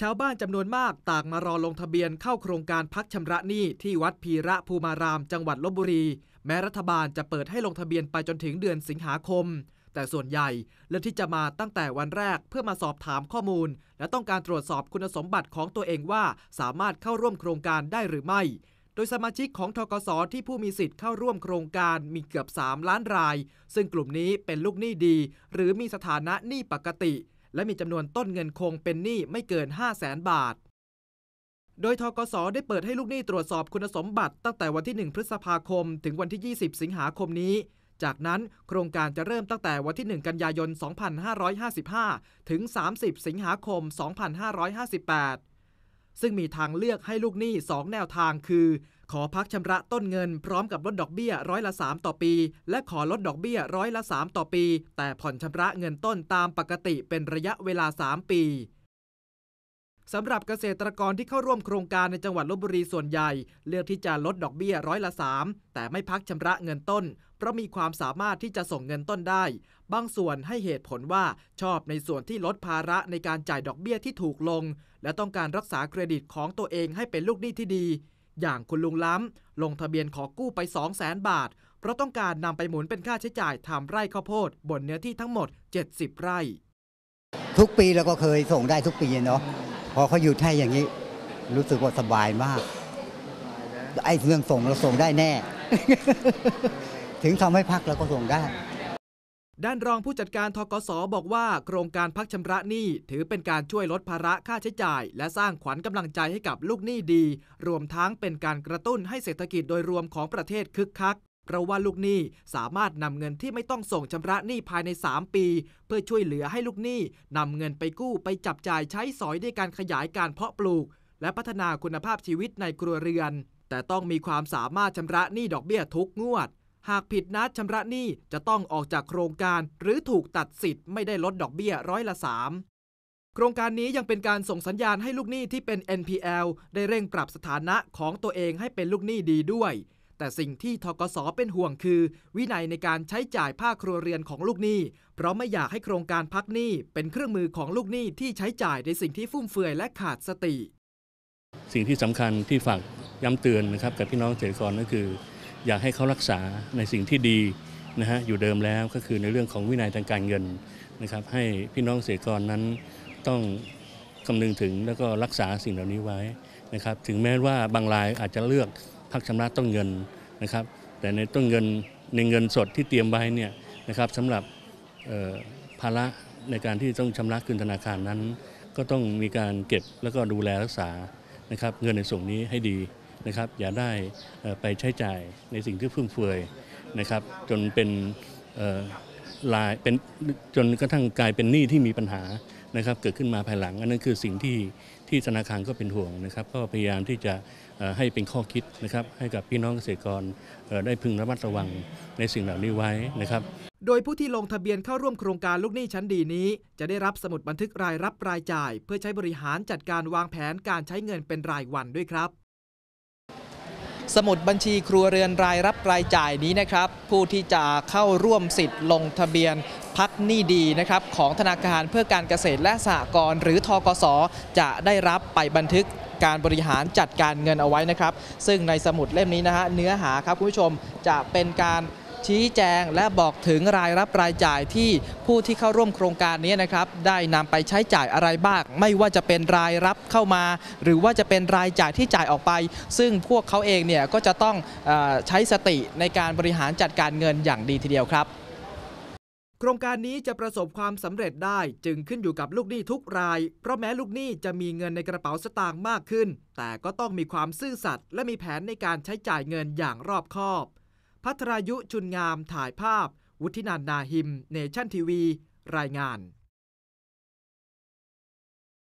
ชาวบ้านจำนวนมากต่างมารอลงทะเบียนเข้าโครงการพักชำระหนี้ที่วัดพีระภูมารามจังหวัดลบบุรี แม้รัฐบาลจะเปิดให้ลงทะเบียนไปจนถึงเดือนสิงหาคม แต่ส่วนใหญ่เลือกที่จะมาตั้งแต่วันแรกเพื่อมาสอบถามข้อมูล และต้องการตรวจสอบคุณสมบัติของตัวเองว่าสามารถเข้าร่วมโครงการได้หรือไม่ โดยสมาชิกของทกสที่ผู้มีสิทธิ์เข้าร่วมโครงการมีเกือบ 3 ล้านราย ซึ่งกลุ่มนี้เป็นลูกหนี้ดี หรือมีสถานะหนี้ปกติ และมีจำนวนต้นเงินคงเป็นหนี้ไม่เกิน 5 0 0แสนบาท โดยทกสได้เปิดให้ลูกหนี้ตรวจสอบคุณสมบัติ ตั้งแต่วันที่ 1 พฤษภาคม ถึงวันที่ 20 สิงหาคมนี้ จากนั้นโครงการจะเริ่มตั้งแต่วันที่ 1 กันยายน 2555 ถึง 30 สิงหาคม 2558 ซึ่งมีทางเลือกให้ลูกหนี้ 2 แนวทางคือ ขอพักชำระต้นเงินพร้อมกับลดดอกเบี้ยร้อยละ 3 ต่อปี และขอลดดอกเบี้ยร้อยละ 3 ต่อปี แต่ผ่อนชำระเงินต้นตามปกติเป็นระยะเวลา 3 ปีสำหรับเกษตรกรที่เข้าร่วมโครงการในจังหวัดลบบุรีส่วนใหญ่ เลือกที่จะลดดอกเบี้ยร้อยละ 3 แต่ไม่พักชำระเงินต้น เพราะมีความสามารถที่จะส่งเงินต้นได้ บางส่วนให้เหตุผลว่าชอบในส่วนที่ลดภาระในการจ่ายดอกเบี้ยที่ถูกลง และต้องการรักษาเครดิตของตัวเองให้เป็นลูกหนี้ที่ดี อย่างคุณลุงล้ำ ลงทะเบียนขอกู้ไป 2 0 0แสนบาท เพราะต้องการนำไปหมุนเป็นค่าใช้จ่ายทำไร่ข้าวโพด บนเนื้อที่ทั้งหมด 70 ไร่ ทุกปีเราก็เคยส่งได้ทุกปีเนาะพอเขาหยุดให้อย่างนี้ รู้สึกว่าสบายมาก ไอ้เรื่องส่งเราส่งได้แน่ ถึงทำให้พักเราก็ส่งได้ ด้านรองผู้จัดการทกสบอกว่าโครงการพักชำระหนี้ถือเป็นการช่วยลดภาระค่าใช้จ่าย และสร้างขวัญกำลังใจให้กับลูกหนี้ดี รวมทั้งเป็นการกระตุ้นให้เศรษฐกิจโดยรวมของประเทศคึกคัก เพราะว่าลูกหนี้สามารถนำเงินที่ไม่ต้องส่งชำระหนี้ภายใน 3 ปี เพื่อช่วยเหลือให้ลูกหนี้นำเงินไปกู้ไปจับจ่ายใช้สอยด้วยการขยายการเพาะปลูก และพัฒนาคุณภาพชีวิตในครัวเรือน แต่ต้องมีความสามารถชำระหนี้ดอกเบี้ยทุกงวด หากผิดนัดชำระหนี้จะต้องออกจากโครงการหรือถูกตัดสิทธิ์ไม่ได้ลดดอกเบี้ยร้อยละ 3 โครงการนี้ยังเป็นการส่งสัญญาณให้ลูกหนี้ที่เป็น NPL ได้เร่งปรับสถานะของตัวเองให้เป็นลูกหนี้ดีด้วย แต่สิ่งที่ทกสเป็นห่วงคือ วินัยในการใช้จ่ายภาคครัวเรือนของลูกหนี้ เพราะไม่อยากให้โครงการพักหนี้เป็นเครื่องมือของลูกหนี้ที่ใช้จ่ายในสิ่งที่ฟุ่มเฟือยและขาดสติ สิ่งที่สำคัญที่ฝากย้ำเตือนนะครับกับพี่น้องเกษตรกรก็คือ อยากให้เขารักษาในสิ่งที่ดีนะฮะอยู่เดิมแล้วก็คือในเรื่องของวินัยทางการเงินนะครับ ให้พี่น้องเกษตรกรนั้นต้องคำนึงถึงแล้วก็รักษาสิ่งเหล่านี้ไว้นะครับ ถึงแม้ว่าบางรายอาจจะเลือกพักชำระต้นเงินนะครับ แต่ในต้นเงินในเงินสดที่เตรียมไว้เนี่ยนะครับสำหรับภาระในการที่ต้องชำระคืนธนาคารนั้น ก็ต้องมีการเก็บแล้วก็ดูแลรักษานะครับ เงินในส่วนนี้ให้ดี นะครับอย่าได้ไปใช้จ่ายในสิ่งที่ฟุ่มเฟือยนะครับจนเป็นลายเป็นจนกระทั่งกลายเป็นหนี้ที่มีปัญหานะครับเกิดขึ้นมาภายหลัง อันนั้นคือสิ่งที่ที่ธนาคารก็เป็นห่วงนะครับ ก็พยายามที่จะให้เป็นข้อคิดนะครับ ให้กับพี่น้องเกษตรกรได้พึงระมัดระวังในสิ่งเหล่านี้ไว้นะครับ โดยผู้ที่ลงทะเบียนเข้าร่วมโครงการลูกหนี้ชั้นดีนี้ จะได้รับสมุดบันทึกรายรับรายจ่าย เพื่อใช้บริหารจัดการวางแผนการใช้เงินเป็นรายวันด้วยครับ สมุดบัญชีครัวเรือนรายรับรายจ่ายนี้นะครับ ผู้ที่จะเข้าร่วมสิทธิ์ลงทะเบียนพักหนี้ดีนะครับของธนาคารเพื่อการเกษตรและสหกรณ์หรือทกส จะได้รับไปบันทึกการบริหารจัดการเงินเอาไว้นะครับ ซึ่งในสมุดเล่มนี้นะฮะเนื้อหาครับคุณผู้ชมจะเป็นการ ชี้แจงและบอกถึงรายรับรายจ่ายที่ผู้ที่เข้าร่วมโครงการนี้นะครับได้นำไปใช้จ่ายอะไรบ้าง ไม่ว่าจะเป็นรายรับเข้ามา หรือว่าจะเป็นรายจ่ายที่จ่ายออกไป ซึ่งพวกเขาเองเนี่ยก็จะต้องอใช้สติในการบริหารจัดการเงินอย่างดีทีเดียวครับโครงการนี้จะประสบความสำเร็จได้จึงขึ้นอยู่กับลูกหนี้ทุกราย เพราะแม้ลูกหนี้จะมีเงินในกระเป๋าสตางค์มากขึ้น แต่ก็ต้องมีความซื่อสัตย์และมีแผนในการใช้จ่ายเงินอย่างรอบคอบ พัทรายุชุนงามถ่ายภาพ วุฒินันนาหิม เนชั่นทีวี รายงาน